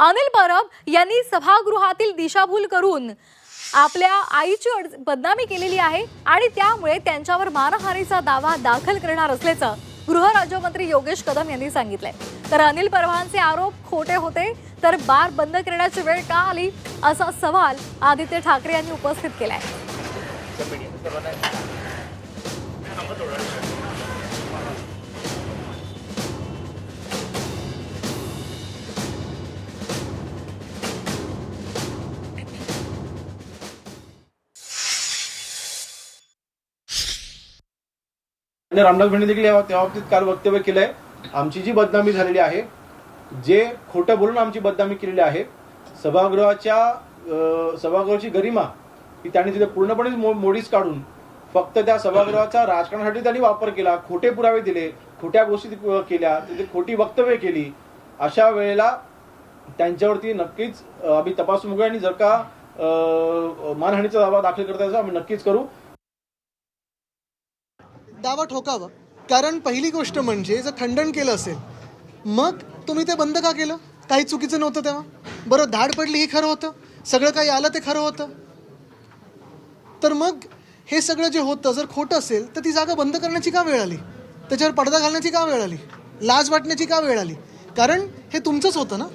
अनिल परब यांनी सभागृहातील दिशाभूल करून आपल्या आईची बदनामी केलेली आहे आणि त्यामुळे त्यांच्यावर मानहानीचा दावा दाखल करणार असल्याचं गृहराज्यमंत्री योगेश कदम यांनी सांगितलंय. तर अनिल परवांचे आरोप खोटे होते तर बार बंद करण्याची वेळ का आली असा सवाल आदित्य ठाकरे यांनी उपस्थित केलाय. आणि रामदास भेंडे देखील या त्या बाबतीत काल वक्तव्य केलंय. आमची जी बदनामी झालेली आहे जे खोटं बोलून आमची बदनामी केलेली आहे सभागृहाच्या सभागृहाची गरिमा ही त्यांनी तिथे पूर्णपणे मो- मोडीस काढून फक्त त्या सभागृहाचा राजकारणासाठी त्यांनी वापर केला खोटे पुरावे दिले खोट्या गोष्टी केल्या तिथे खोटी वक्तव्य केली. अशा वेळेला त्यांच्यावरती नक्कीच आम्ही तपासून बघूया आणि जर का मानहानीचा दावा दाखल करता आम्ही नक्कीच करू. दावा ठोकावा. कारण पहिली गोष्ट म्हणजे जर खंडन केलं असेल मग तुम्ही ते बंद का केलं? काही चुकीचं नव्हतं तेव्हा? बरं धाड पडली हे खरं होतं. सगळं काही आलं ते खरं होतं. तर मग हे सगळं जे होतं जर खोटं असेल तर ती जागा बंद करण्याची का वेळ आली? त्याच्यावर पडदा घालण्याची का वेळ आली? लाज वाटण्याची का वेळ आली? कारण हे तुमचंच होतं ना?